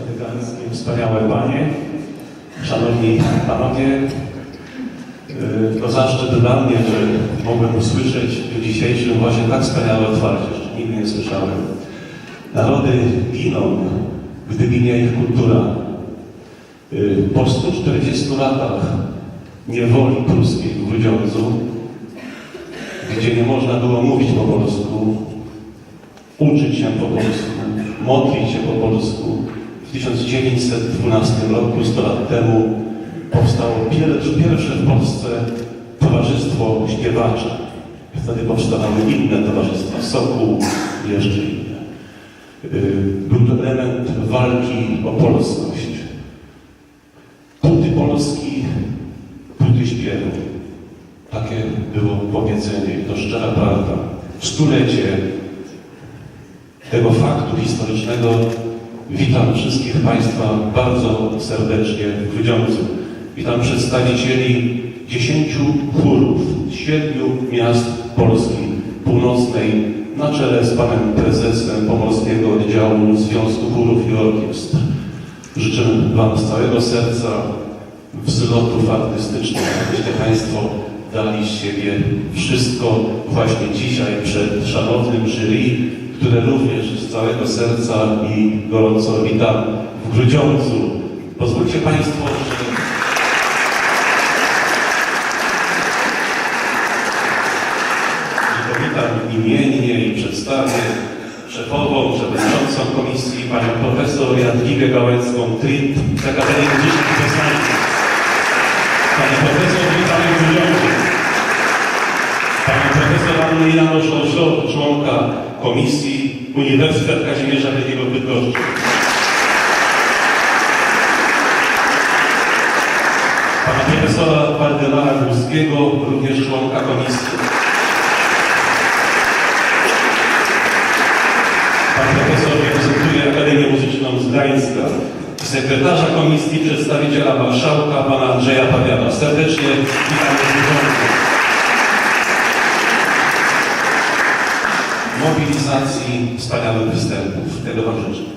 eleganckie, wspaniałe panie, szanowni panowie. Yy, To zaszczyt dla mnie, że mogłem usłyszeć w dzisiejszym właśnie tak wspaniałe otwarcie, jeszcze nigdy nie słyszałem. Narody giną, gdy ginie ich kultura. Yy, Po 140 latach niewoli pruskiej w Grudziądzu, gdzie nie można było mówić po polsku, uczyć się po polsku, modlić się po polsku. W 1912 roku, 100 lat temu, powstało pierwsze, w Polsce Towarzystwo Śpiewacze. Wtedy powstawały inne towarzystwa, Sokół i jeszcze inne. Yy, Był to element walki o polskość. Puty Polski, puty śpiewu. Takie było powiedzenie i to szczera prawda. W stulecie tego faktu historycznego witam wszystkich Państwa bardzo serdecznie w Grudziądzu. Witam przedstawicieli dziesięciu chórów z siedmiu miast Polski Północnej na czele z Panem Prezesem Pomorskiego Oddziału Związku Chórów i Orkiestr. Życzę Wam z całego serca wzlotów artystycznych, abyście Państwo dali z siebie wszystko właśnie dzisiaj przed szanownym jury, które również z całego serca i gorąco witam w Grudziądzu. Pozwólcie Państwo, że powitam imiennie i przedstawię szefową, przewodniczącą komisji, panią profesor Jadwigę Gałęcką-Trint z Akademii Muzycznej Poznańskiej. Panie profesor, witamy w Grudziądzu. Panią profesor Annę Janosz Olszowę, członka komisji Uniwersytet Kazimierza Wielkiego w Bydgoszczy. Pana profesora Waldemara Górskiego, również członka komisji. Pan profesor reprezentuje Akademię Muzyczną z Gdańska. Sekretarza komisji, przedstawiciela marszałka, pana Andrzeja Pawiana. Serdecznie witamy w Grudziądzu. Mobilizacji wspaniałych występów. Tego Wam życzę.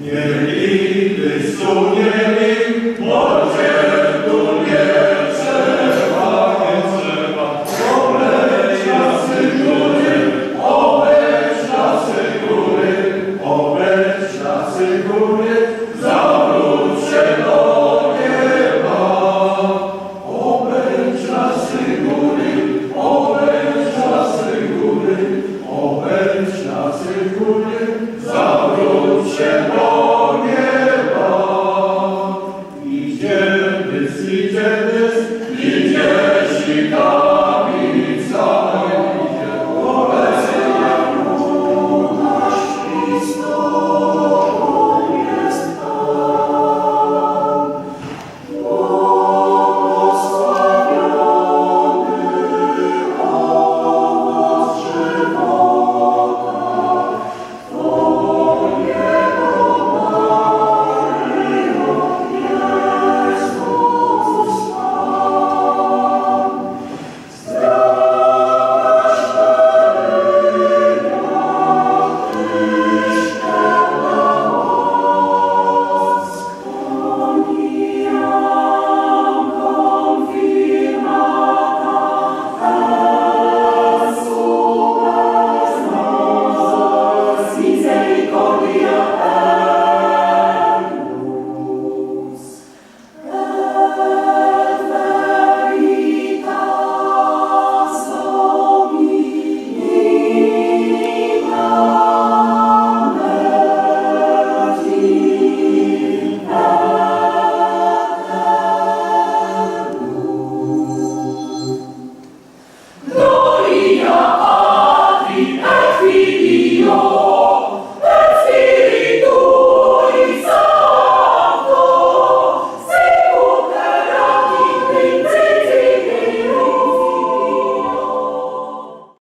Nie, nie, nie, nie,